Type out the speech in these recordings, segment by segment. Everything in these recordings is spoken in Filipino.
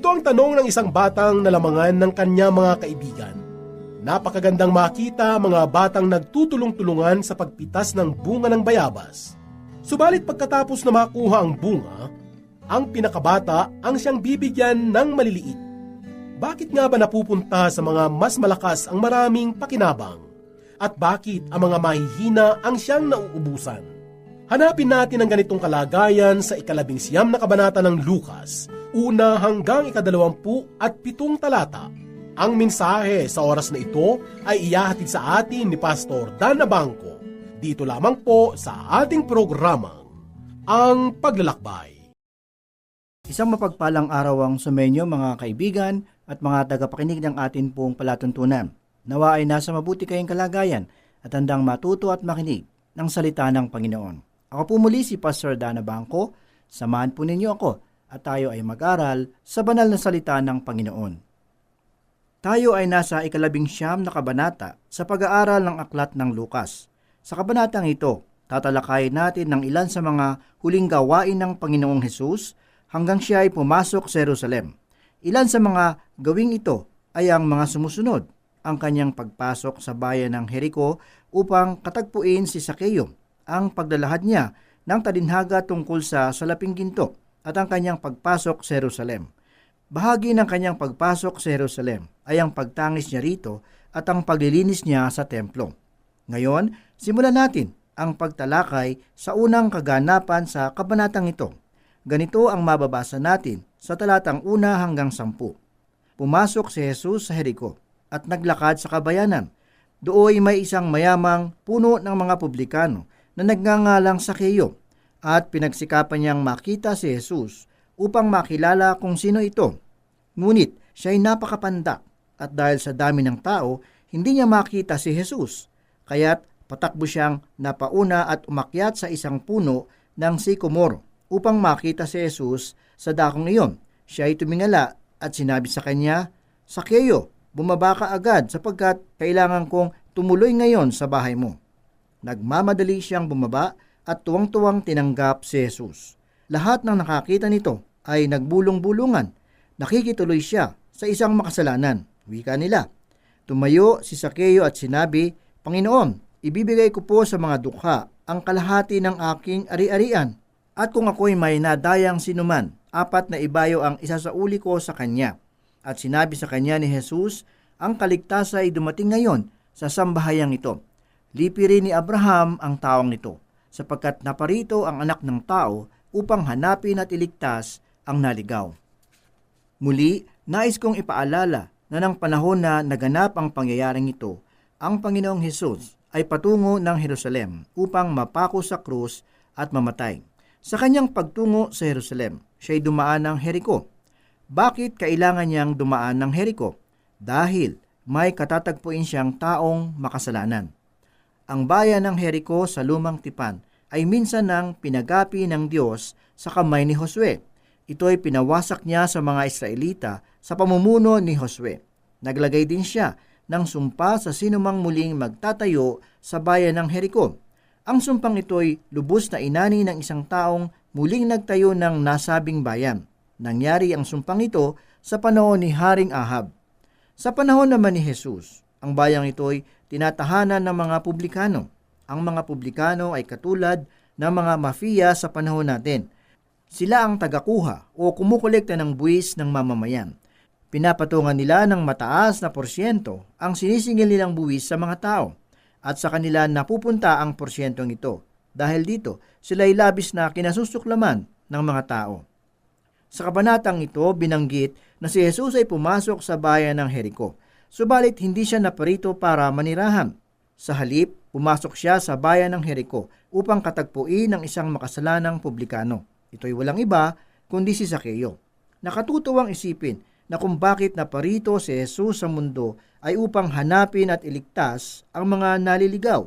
Ito ang tanong ng isang batang nalamangan ng kanya mga kaibigan. Napakagandang makita mga batang nagtutulong-tulungan sa pagpitas ng bunga ng bayabas. Subalit pagkatapos na makuha ang bunga, ang pinakabata ang siyang bibigyan ng maliliit. Bakit nga ba napupunta sa mga mas malakas ang maraming pakinabang? At bakit ang mga mahihina ang siyang nauubusan? Hanapin natin ang ganitong kalagayan sa ikalabing siyam na kabanata ng Lukas, una hanggang ikadalawampu at pitong talata. Ang mensahe sa oras na ito ay iyahatid sa atin ni Pastor Dan Abangco. Dito lamang po sa ating programang, Ang Paglalakbay. Isang mapagpalang araw ang sumenyo mga kaibigan at mga tagapakinig ng atin pong palatuntunan. Nawa ay nasa mabuti kayong kalagayan at handang matuto at makinig ng salita ng Panginoon. Ako po muli si Pastor Dana Bangko. Samahan po ninyo ako at tayo ay mag-aral sa banal na salita ng Panginoon. Tayo ay nasa ikalabing siyam na kabanata sa pag-aaral ng aklat ng Lukas. Sa kabanatang ito, tatalakayin natin ng ilan sa mga huling gawain ng Panginoong Hesus hanggang siya ay pumasok sa Jerusalem. Ilan sa mga gawing ito ay ang mga sumusunod, ang kanyang pagpasok sa bayan ng Jericho upang katagpuin si Sakeo, ang paglalahad niya ng tadinhaga tungkol sa salaping ginto at ang kanyang pagpasok sa Jerusalem. Bahagi ng kanyang pagpasok sa Jerusalem ay ang pagtangis niya rito at ang paglilinis niya sa templo. Ngayon, simulan natin ang pagtalakay sa unang kaganapan sa kabanatang ito. Ganito ang mababasa natin sa talatang una hanggang sampu. Pumasok si Jesus sa Jericho at naglakad sa kabayanan. Dooy may isang mayamang puno ng mga publikano na nagngangalang sa Keyo at pinagsikapan niyang makita si Jesus upang makilala kung sino ito. Ngunit siya'y napakapanda at dahil sa dami ng tao, hindi niya makita si Jesus. Kaya't patakbo siyang napauna at umakyat sa isang puno ng sikomoro upang makita si Jesus sa dakong iyon. Siya ay tumingala at sinabi sa kanya, Sakyeyo, bumaba ka agad sapagkat kailangan kong tumuloy ngayon sa bahay mo. Nagmamadali siyang bumaba at tuwang-tuwang tinanggap si Jesus. Lahat ng nakakita nito ay nagbulong-bulungan. Nakikituloy siya sa isang makasalanan. Wika nila. Tumayo si Sakeo at sinabi, Panginoon, ibibigay ko po sa mga dukha ang kalahati ng aking ari-arian. At kung ako'y may nadayang sinuman, apat na ibayo ang isasauli ko sa kanya. At sinabi sa kanya ni Jesus, ang kaligtasan ay dumating ngayon sa sambahayang ito. Lipi rin ni Abraham ang taong ito, sapagkat naparito ang anak ng tao upang hanapin at iligtas ang naligaw. Muli, nais kong ipaalala na ng panahon na naganap ang pangyayaring ito, ang Panginoong Hesus ay patungo ng Jerusalem upang mapako sa krus at mamatay. Sa kanyang pagtungo sa Jerusalem, siya'y dumaan ng Jericho. Bakit kailangan niyang dumaan ng Jericho? Dahil may katatagpuin siyang taong makasalanan. Ang bayan ng Jericho sa lumang tipan ay minsan nang pinagapi ng Diyos sa kamay ni Josue. Ito ay pinawasak niya sa mga Israelita sa pamumuno ni Josue. Naglagay din siya ng sumpa sa sinumang muling magtatayo sa bayan ng Jericho. Ang sumpang ito ay lubos na inani ng isang taong muling nagtayo ng nasabing bayan. Nangyari ang sumpang ito sa panahon ni Haring Ahab. Sa panahon naman ni Jesus, ang bayang ito ay tinatahanan ng mga publikano. Ang mga publikano ay katulad ng mga mafia sa panahon natin. Sila ang tagakuha o kumukolekta ng buwis ng mamamayan. Pinapatungan nila ng mataas na porsyento ang sinisingil nilang buwis sa mga tao at sa kanila napupunta ang porsyentong ito. Dahil dito, sila ay labis na kinasusuklaman ng mga tao. Sa kabanatang ito, binanggit na si Jesus ay pumasok sa bayan ng Jericho. Subalit hindi siya naparito para manirahan. Sa halip, pumasok siya sa bayan ng Jericho upang katagpuin ng isang makasalanang publikano. Ito'y walang iba kundi si Sakeo. Nakatutuwang isipin na kung bakit naparito si Jesus sa mundo ay upang hanapin at iligtas ang mga naliligaw.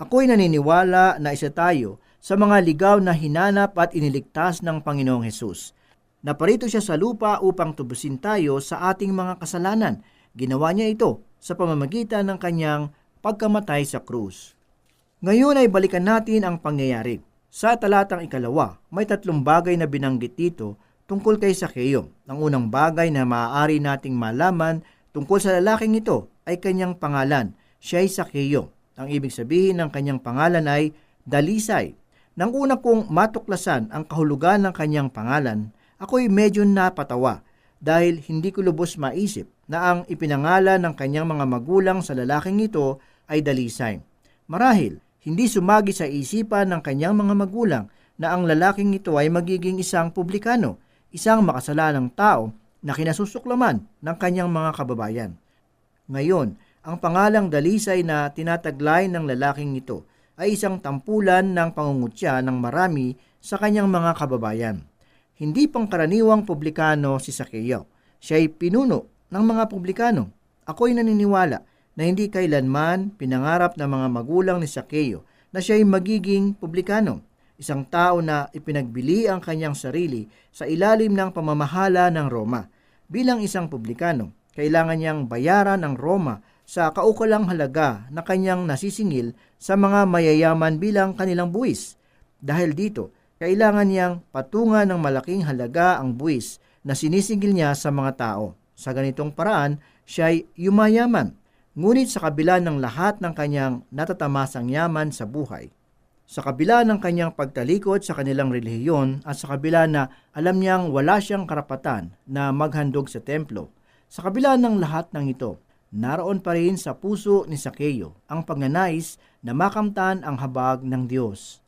Ako'y naniniwala na isa tayo sa mga ligaw na hinanap at iniligtas ng Panginoong Hesus. Naparito siya sa lupa upang tubusin tayo sa ating mga kasalanan. Ginawa niya ito sa pamamagitan ng kanyang pagkamatay sa krus. Ngayon ay balikan natin ang pangyayari. Sa talatang ikalawa, may tatlong bagay na binanggit dito tungkol kay Sakeo. Ang unang bagay na maaari nating malaman tungkol sa lalaking ito ay kanyang pangalan. Siya ay Sakeo. Ang ibig sabihin ng kanyang pangalan ay Dalisay. Nang una kong matuklasan ang kahulugan ng kanyang pangalan, ako'y medyo napatawa dahil hindi ko lubos maisip na ang ipinangalan ng kanyang mga magulang sa lalaking ito ay Dalisay. Marahil, hindi sumagi sa isipan ng kanyang mga magulang na ang lalaking ito ay magiging isang publikano, isang makasalanang tao na kinasusuklaman ng kanyang mga kababayan. Ngayon, ang pangalang Dalisay na tinataglay ng lalaking ito ay isang tampulan ng pangungutya ng marami sa kanyang mga kababayan. Hindi pangkaraniwang publikano si Sakeo. Siya ay pinuno ng mga publikano. Ako'y naniniwala na hindi kailanman pinangarap ng mga magulang ni Sakeo na siya ay magiging publikano. Isang tao na ipinagbili ang kanyang sarili sa ilalim ng pamamahala ng Roma. Bilang isang publikano, kailangan niyang bayaran ang Roma sa kaukulang halaga na kanyang nasisingil sa mga mayayaman bilang kanilang buwis. Dahil dito, kailangan niyang patungan ng malaking halaga ang buwis na sinisingil niya sa mga tao. Sa ganitong paraan, siya ay yumayaman. Ngunit sa kabila ng lahat ng kanyang natatamasang yaman sa buhay, sa kabila ng kanyang pagtalikod sa kanilang relihiyon at sa kabila na alam niyang wala siyang karapatan na maghandog sa templo, sa kabila ng lahat ng ito, naroon pa rin sa puso ni Sakeo ang pagnanais na makamtan ang habag ng Diyos.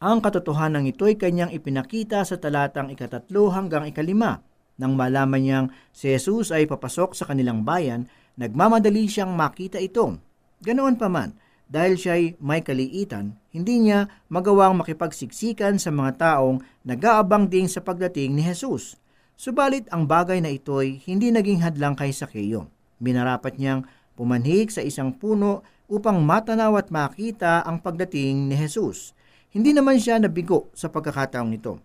Ang katotohanan ito ay kanyang ipinakita sa talatang ikatatlo hanggang ikalima. Nang malaman niyang si Jesus ay papasok sa kanilang bayan, nagmamadali siyang makita ito. Ganoon pa man, dahil siya ay may kaliitan, hindi niya magawang makipagsiksikan sa mga taong nag-aabang din sa pagdating ni Jesus. Subalit ang bagay na ito'y hindi naging hadlang kay Sakeo. Minarapat niyang pumanhik sa isang puno upang matanaw at makita ang pagdating ni Jesus. Hindi naman siya nabigo sa pagkakataong ito.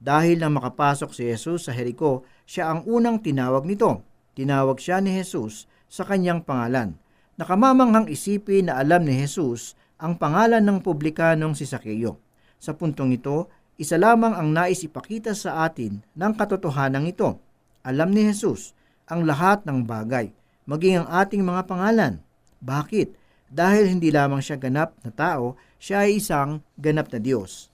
Dahil nang makapasok si Jesus sa Jericho, siya ang unang tinawag nito. Tinawag siya ni Jesus sa kanyang pangalan. Nakamamanghang isipin na alam ni Jesus ang pangalan ng publikanong si Sakeo. Sa puntong ito, isa lamang ang nais ipakita sa atin ng katotohanan ito. Alam ni Jesus ang lahat ng bagay, maging ang ating mga pangalan. Bakit? Dahil hindi lamang siya ganap na tao, siya ay isang ganap na Diyos.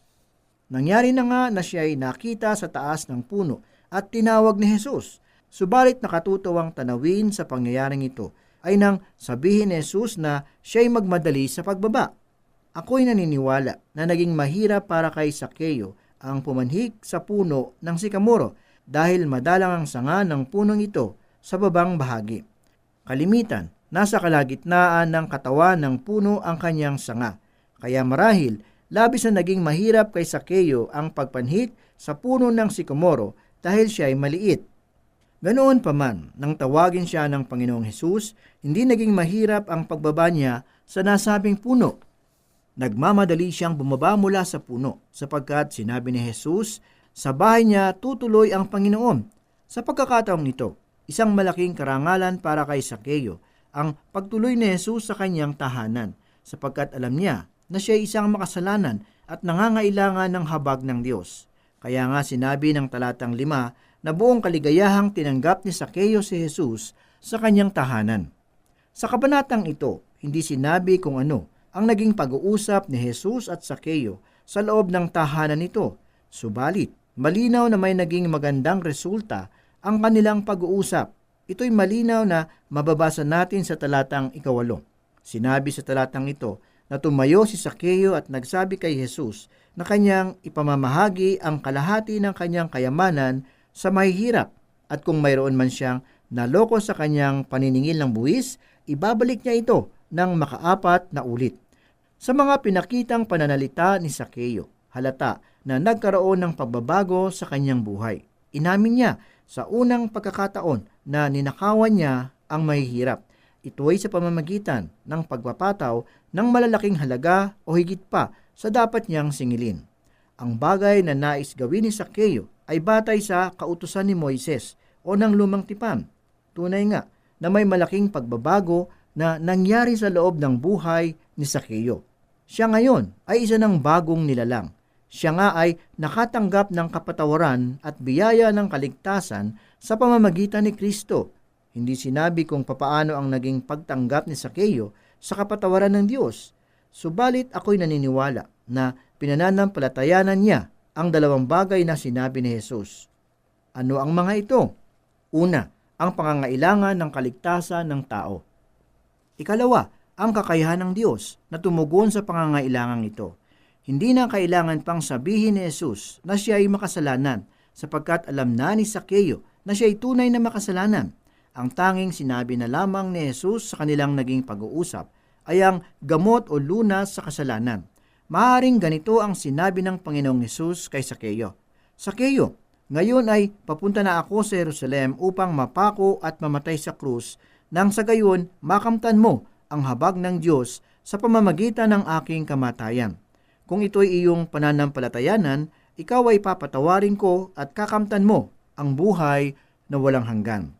Nangyari na nga na siya ay nakita sa taas ng puno at tinawag ni Jesus. Subalit nakatutuwang tanawin sa pangyayaring ito ay nang sabihin ni Jesus na siya ay magmadali sa pagbaba. Ako'y naniniwala na naging mahirap para kay Sakeo ang pumanhik sa puno ng sikamoro dahil madalang ang sanga ng punong ito sa babang bahagi. Kalimitan, nasa kalagitnaan ng katawan ng puno ang kanyang sanga. Kaya marahil, labis na naging mahirap kay Sakeo ang pagpanhik sa puno ng sikomoro dahil siya ay maliit. Ganoon pa man, nang tawagin siya ng Panginoong Hesus, hindi naging mahirap ang pagbaba niya sa nasabing puno. Nagmamadali siyang bumaba mula sa puno sapagkat sinabi ni Jesus, sa bahay niya tutuloy ang Panginoon. Sa pagkakataong nito, isang malaking karangalan para kay Sakeo ang pagtuloy ni Jesus sa kanyang tahanan sapagkat alam niya na siya isang makasalanan at nangangailangan ng habag ng Diyos. Kaya nga sinabi ng talatang lima na buong kaligayahang tinanggap ni Sakeo si Jesus sa kanyang tahanan. Sa kabanatang ito, hindi sinabi kung ano ang naging pag-uusap ni Jesus at Sakeo sa loob ng tahanan nito. Subalit, malinaw na may naging magandang resulta ang kanilang pag-uusap. Ito'y malinaw na mababasa natin sa talatang ikawalo. Sinabi sa talatang ito na tumayo si Sakeo at nagsabi kay Jesus na kanyang ipamamahagi ang kalahati ng kanyang kayamanan sa mahihirap at kung mayroon man siyang naloko sa kanyang paniningil ng buwis, ibabalik niya ito ng makaapat na ulit. Sa mga pinakitang pananalita ni Sakeo, halata na nagkaroon ng pagbabago sa kanyang buhay. Inamin niya sa unang pagkakataon na ninakawan niya ang mahihirap. Ito ay sa pamamagitan ng pagpapataw ng malalaking halaga o higit pa sa dapat niyang singilin. Ang bagay na nais gawin ni Sakeo ay batay sa kautusan ni Moises o ng lumang tipan. Tunay nga na may malaking pagbabago na nangyari sa loob ng buhay ni Sakeo. Siya ngayon ay isa ng bagong nilalang. Siya nga ay nakatanggap ng kapatawaran at biyaya ng kaligtasan sa pamamagitan ni Kristo. Hindi sinabi kung papaano ang naging pagtanggap ni Sakeo sa kapatawaran ng Diyos. Subalit ako'y naniniwala na pinananampalatayanan niya ang dalawang bagay na sinabi ni Jesus. Ano ang mga ito? Una, ang pangangailangan ng kaligtasan ng tao. Ikalawa, ang kakayahan ng Diyos na tumugon sa pangangailangang ito. Hindi na kailangan pang sabihin ni Jesus na siya ay makasalanan sapagkat alam na ni Sakeo na siya ay tunay na makasalanan. Ang tanging sinabi na lamang ni Jesus sa kanilang naging pag-uusap ay ang gamot o lunas sa kasalanan. Maaring ganito ang sinabi ng Panginoong Yesus kay Sakeo. Sakeo, ngayon ay papunta na ako sa Jerusalem upang mapako at mamatay sa krus nang sa gayon makamtan mo ang habag ng Diyos sa pamamagitan ng aking kamatayan. Kung ito'y iyong pananampalatayanan, ikaw ay papatawarin ko at kakamtan mo ang buhay na walang hanggan.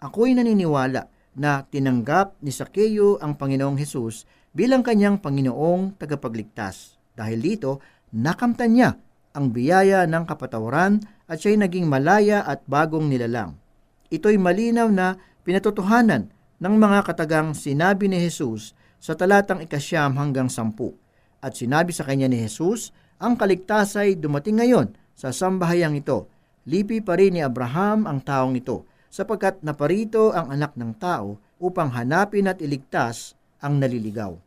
Ako'y naniniwala na tinanggap ni Sakeo ang Panginoong Hesus bilang kanyang Panginoong tagapagligtas. Dahil dito, nakamtan niya ang biyaya ng kapatawaran at siya'y naging malaya at bagong nilalang. Ito'y malinaw na pinatotohanan ng mga katagang sinabi ni Jesus sa talatang ikasyam hanggang sampu. At sinabi sa kanya ni Jesus, ang kaligtasay dumating ngayon sa sambahayang ito. Lipi pa rin ni Abraham ang taong ito, sapagkat naparito ang anak ng tao upang hanapin at iligtas ang naliligaw.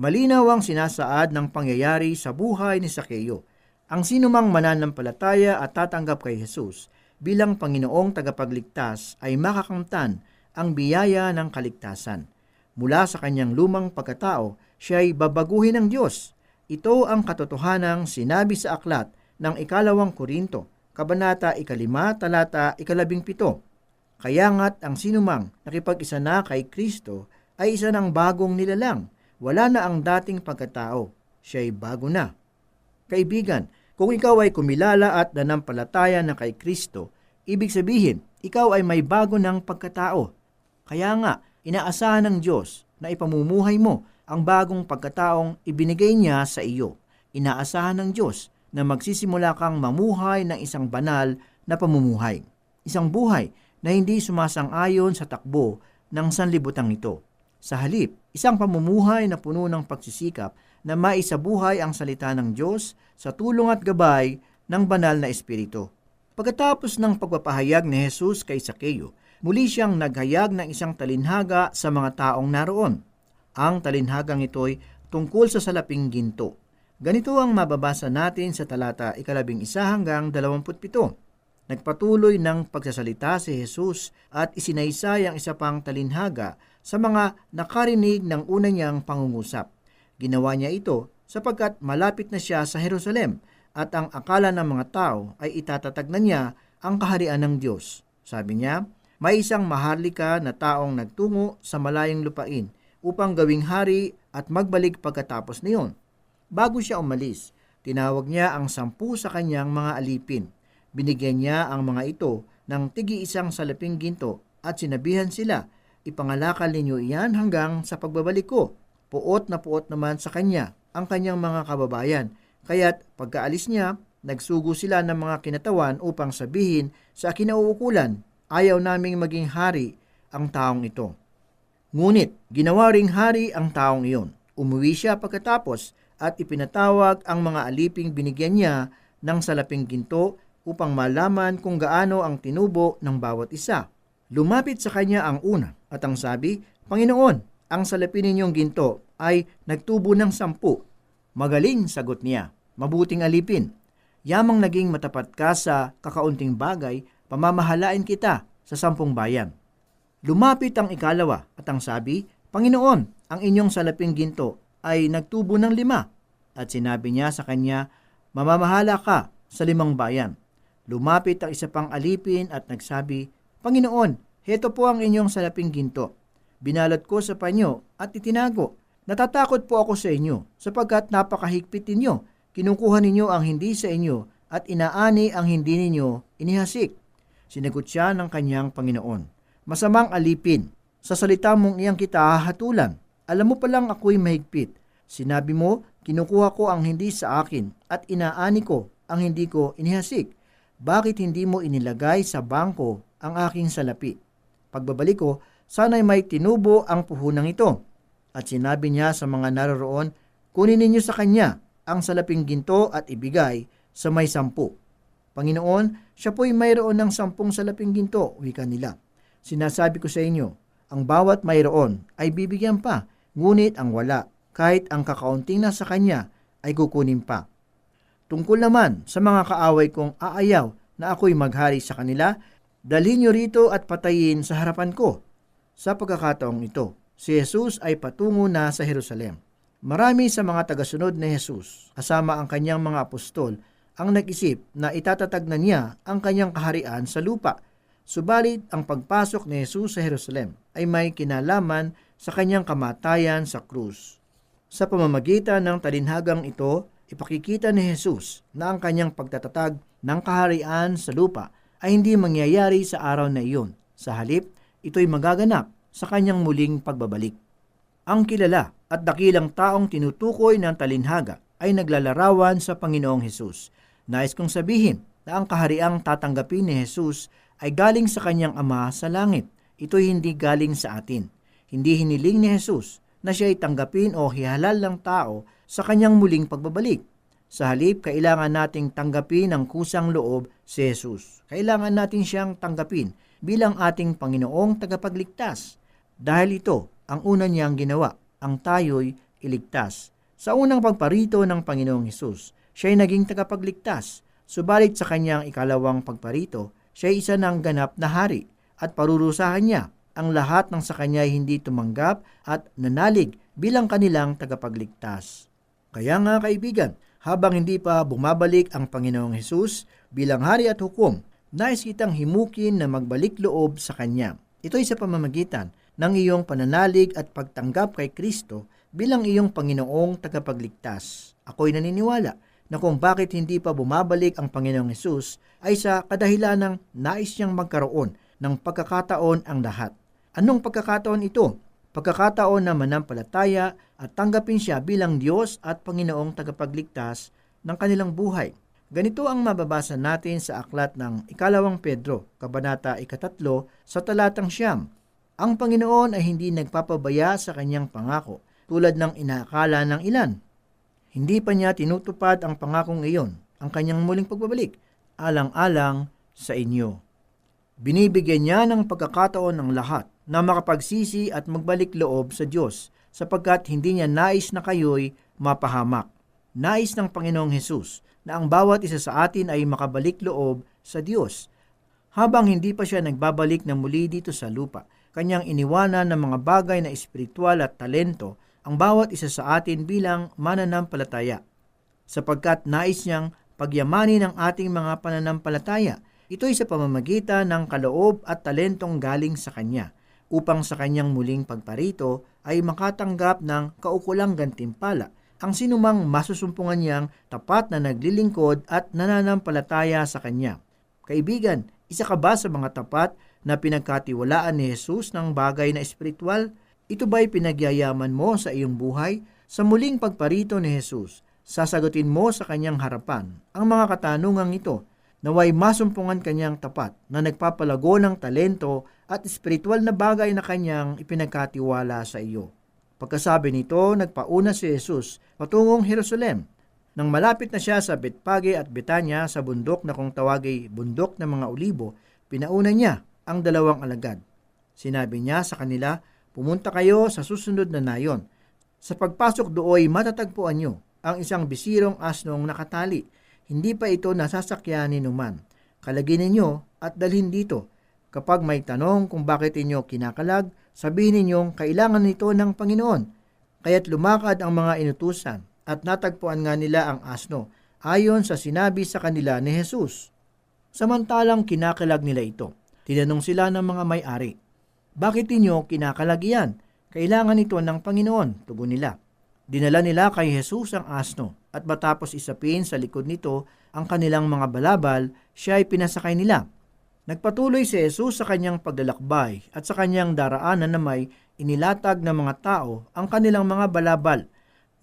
Malinaw ang sinasaad ng pangyayari sa buhay ni Sakeo. Ang sinumang mananampalataya at tatanggap kay Jesus bilang Panginoong tagapagligtas ay makakamtan ang biyaya ng kaligtasan. Mula sa kanyang lumang pagkatao, siya ay babaguhin ng Diyos. Ito ang katotohanang sinabi sa aklat ng ikalawang Korinto, Kabanata ikalima, talata ikalabing pito. Kaya nga't ang sinumang nakipag-isa na kay Kristo ay isa ng bagong nilalang. Wala na ang dating pagkatao. Siya ay bago na. Kaibigan, kung ikaw ay kumilala at nanampalataya na kay Kristo, ibig sabihin, ikaw ay may bago ng pagkatao. Kaya nga, inaasahan ng Diyos na ipamumuhay mo ang bagong pagkataong ibinigay niya sa iyo. Inaasahan ng Diyos na magsisimula kang mamuhay ng isang banal na pamumuhay. Isang buhay na hindi sumasang-ayon sa takbo ng sanlibutan ito. Sa halip, isang pamumuhay na puno ng pagsisikap na maisabuhay ang salita ng Diyos sa tulong at gabay ng banal na Espiritu. Pagkatapos ng pagpapahayag ni Jesus kay Sakeo, muli siyang naghayag ng isang talinhaga sa mga taong naroon. Ang talinhagang ito'y tungkol sa salaping ginto. Ganito ang mababasa natin sa talata ikalabing isa hanggang dalawamput pito. Nagpatuloy ng pagsasalita si Jesus at isinaysay ang isa pang talinhaga sa mga nakarinig ng una niyang pangungusap. Ginawa niya ito sapagkat malapit na siya sa Jerusalem at ang akala ng mga tao ay itatatag na niya ang kaharian ng Diyos. Sabi niya, may isang maharlika na taong nagtungo sa malayang lupain upang gawing hari at magbalik pagkatapos niyon. Bago siya umalis, tinawag niya ang sampu sa kanyang mga alipin. Binigyan niya ang mga ito ng tigi isang salaping ginto at sinabihan sila, ipangalakal ninyo iyan hanggang sa pagbabalik ko. Puot na puot naman sa kanya ang kanyang mga kababayan. Kaya't pagkaalis niya, nagsugo sila ng mga kinatawan upang sabihin sa kinauukulan, ayaw naming maging hari ang taong ito. Ngunit ginawa ring hari ang taong iyon. Umuwi siya pagkatapos at ipinatawag ang mga aliping binigyan niya ng salaping ginto upang malaman kung gaano ang tinubo ng bawat isa. Lumapit sa kanya ang una at ang sabi, Panginoon, ang salapin ninyong ginto ay nagtubo ng sampu. Magaling, sagot niya, mabuting alipin. Yamang naging matapat ka sa kakaunting bagay, pamamahalain kita sa sampung bayan. Lumapit ang ikalawa at ang sabi, Panginoon, ang inyong salaping ginto ay nagtubo ng lima. At sinabi niya sa kanya, mamamahala ka sa limang bayan. Lumapit ang isa pang alipin at nagsabi, Panginoon, heto po ang inyong salaping ginto. Binalot ko sa panyo at itinago. Natatakot po ako sa inyo sapagkat napakahigpit ninyo. Kinukuha ninyo ang hindi sa inyo at inaani ang hindi ninyo inihasik. Sinagot siya ng kanyang Panginoon. Masamang alipin, sa salita mong iyang kita hahatulan. Alam mo palang ako'y mahigpit. Sinabi mo, kinukuha ko ang hindi sa akin at inaani ko ang hindi ko inihasik. Bakit hindi mo inilagay sa bangko ang aking salapi? Pagbabalik ko, sana'y may tinubo ang puhunang ito. At sinabi niya sa mga naroroon, kunin ninyo sa kanya ang salaping ginto at ibigay sa may sampu. Panginoon, siya po'y mayroon ng sampung salaping ginto, wika nila. Sinasabi ko sa inyo, ang bawat mayroon ay bibigyan pa, ngunit ang wala, kahit ang kakaunting nasa kanya, ay kukunin pa. Tungkol naman sa mga kaaway kong aayaw na ako'y maghari sa kanila, dalhin niyo rito at patayin sa harapan ko. Sa pagkakataong ito, si Jesus ay patungo na sa Jerusalem. Marami sa mga tagasunod ni Jesus, kasama ang kanyang mga apostol, ang nag-isip na itatatag na niya ang kanyang kaharian sa lupa. Subalit ang pagpasok ni Jesus sa Jerusalem ay may kinalaman sa kanyang kamatayan sa krus. Sa pamamagitan ng talinhagang ito, ipakikita ni Jesus na ang kanyang pagtatatag ng kaharian sa lupa ay hindi mangyayari sa araw na iyon. Sa halip, ito'y magaganap sa kanyang muling pagbabalik. Ang kilala at dakilang taong tinutukoy ng talinhaga ay naglalarawan sa Panginoong Hesus. Nais kong sabihin na ang kahariang tatanggapin ni Jesus ay galing sa kanyang Ama sa langit. Ito'y hindi galing sa atin. Hindi hiniling ni Jesus na siya ay tanggapin o hihalal ng tao sa kanyang muling pagbabalik. Sa halip, kailangan nating tanggapin ang kusang loob si Jesus. Kailangan natin siyang tanggapin bilang ating Panginoong tagapagligtas. Dahil ito ang una niyang ginawa, ang tayo'y iligtas. Sa unang pagparito ng Panginoong Hesus, siya ay naging tagapagligtas. Subalit sa kanyang ikalawang pagparito, siya ay isa ng ganap na hari at parurusahan niya ang lahat ng sa kanya ay hindi tumanggap at nanalig bilang kanilang tagapagligtas. Kaya nga kaibigan, habang hindi pa bumabalik ang Panginoong Hesus bilang hari at hukom, nais kitang himukin na magbalik loob sa Kanya. Ito'y sa pamamagitan ng iyong pananalig at pagtanggap kay Kristo bilang iyong Panginoong tagapagligtas. Ako'y naniniwala na kung bakit hindi pa bumabalik ang Panginoong Hesus ay sa kadahilan nais niyang magkaroon ng pagkakataon ang lahat. Anong pagkakataon ito? Pagkakataon na manampalataya at tanggapin siya bilang Diyos at Panginoong tagapagligtas ng kanilang buhay. Ganito ang mababasa natin sa aklat ng ikalawang Pedro, Kabanata ikatatlo, sa talatang siyam. Ang Panginoon ay hindi nagpapabaya sa kanyang pangako, tulad ng inaakala ng ilan. Hindi pa niya tinutupad ang pangakong iyon, ang kanyang muling pagbabalik, alang-alang sa inyo. Binibigyan niya ng pagkakataon ng lahat na makapagsisi at magbalik loob sa Diyos sapagkat hindi niya nais na kayo'y mapahamak. Nais ng Panginoong Hesus na ang bawat isa sa atin ay makabalik loob sa Diyos. Habang hindi pa siya nagbabalik na muli dito sa lupa, kanyang iniwanan ng mga bagay na espiritual at talento ang bawat isa sa atin bilang mananampalataya. Sapagkat nais niyang pagyamanin ang ating mga pananampalataya, ito'y sa pamamagitan ng kaloob at talentong galing sa Kanya upang sa kanyang muling pagparito ay makatanggap ng kaukulang gantimpala ang sinumang masusumpungan niyang tapat na naglilingkod at nananampalataya sa kanya. Kaibigan, isa ka ba sa mga tapat na pinagkatiwalaan ni Jesus ng bagay na espiritual? Ito ba'y pinagyayaman mo sa iyong buhay? Sa muling pagparito ni Jesus, sasagutin mo sa kanyang harapan ang mga katanungang ito naway masumpungan kanyang tapat na nagpapalago ng talento at espiritual na bagay na kanyang ipinagkatiwala sa iyo. Pagkasabi nito, nagpauna si Jesus patungong Jerusalem. Nang malapit na siya sa Betpage at Betanya sa bundok na kung tawagay bundok ng mga olibo, pinauna niya ang dalawang alagad. Sinabi niya sa kanila, pumunta kayo sa susunod na nayon. Sa pagpasok dooy matatagpuan niyo ang isang bisirong asnong nakatali hindi pa ito nasasakyanin numan. Kalagin ninyo at dalhin dito. Kapag may tanong kung bakit inyo kinakalag, sabihin ninyong kailangan nito ng Panginoon. Kaya't lumakad ang mga inutusan at natagpuan nga nila ang asno ayon sa sinabi sa kanila ni Jesus. Samantalang kinakalag nila ito. Tinanong sila ng mga may-ari, Bakit ninyo kinakalag iyan? Kailangan ito ng Panginoon, tugon nila. Dinala nila kay Jesus ang asno at matapos isapin sa likod nito ang kanilang mga balabal, siya ay pinasakay nila. Nagpatuloy si Jesus sa kanyang paglalakbay at sa kanyang daraanan na may inilatag ng mga tao ang kanilang mga balabal.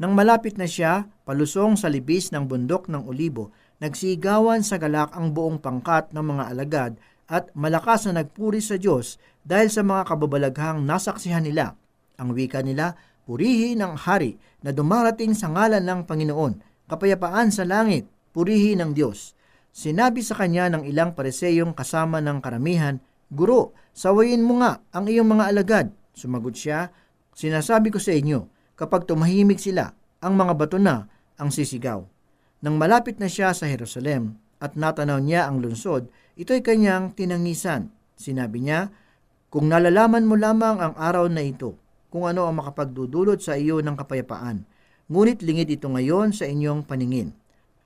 Nang malapit na siya, palusong sa libis ng bundok ng olibo, nagsigawan sa galak ang buong pangkat ng mga alagad at malakas na nagpuri sa Diyos dahil sa mga kababalaghang nasaksihan nila. Ang wika nila, purihin ang hari na dumarating sa ngalan ng Panginoon, kapayapaan sa langit, purihin ang Diyos. Sinabi sa kanya ng ilang pareseyong kasama ng karamihan, Guro, sawayin mo nga ang iyong mga alagad. Sumagot siya, Sinasabi ko sa inyo, kapag tumahimik sila, ang mga bato na ang sisigaw. Nang malapit na siya sa Jerusalem at natanaw niya ang lungsod, ito'y kanyang tinangisan. Sinabi niya, Kung nalalaman mo lamang ang araw na ito, kung ano ang makapagdudulot sa iyo ng kapayapaan, ngunit lingid ito ngayon sa inyong paningin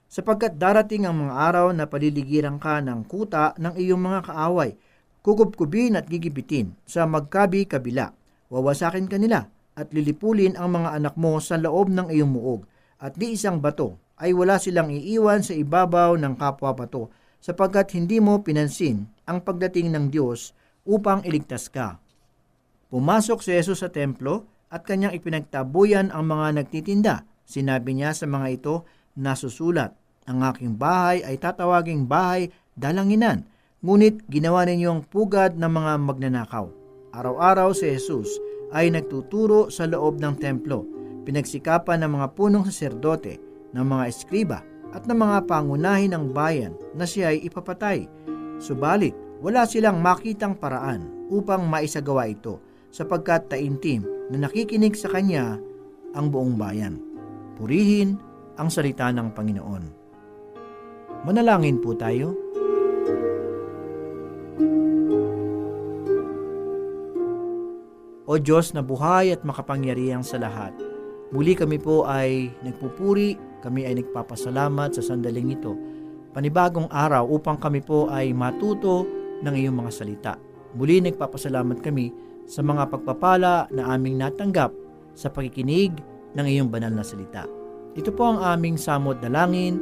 sapagkat darating ang mga araw na paliligiran ka ng kuta ng iyong mga kaaway, kukubkubin at gigipitin sa magkabi-kabila. Wawasakin ka nila at lilipulin ang mga anak mo sa loob ng iyong muog, at di isang bato ay wala silang iiwan sa ibabaw ng kapwa bato, sapagkat hindi mo pinansin ang pagdating ng Diyos upang iligtas ka. Pumasok si Jesus sa templo at kanyang ipinagtabuyan ang mga nagtitinda. Sinabi niya sa mga ito, nasusulat, ang aking bahay ay tatawaging bahay dalanginan, ngunit ginawa ninyong pugad ng mga magnanakaw. Araw-araw si Jesus ay nagtuturo sa loob ng templo, pinagsikapan ng mga punong saserdote, ng mga eskriba, at ng mga pangunahin ng bayan na siya ay ipapatay. Subalit, wala silang makitang paraan upang maisagawa ito sapagkat taimtim na nakikinig sa kanya ang buong bayan. Purihin ang salita ng Panginoon. Manalangin po tayo. O Diyos na buhay at makapangyarihang sa lahat, muli kami po ay nagpupuri, kami ay nagpapasalamat sa sandaling ito. Panibagong araw upang kami po ay matuto ng iyong mga salita. Muli nagpapasalamat kami sa mga pagpapala na aming natanggap sa pakikinig ng iyong banal na salita. Ito po ang aming samot dalangin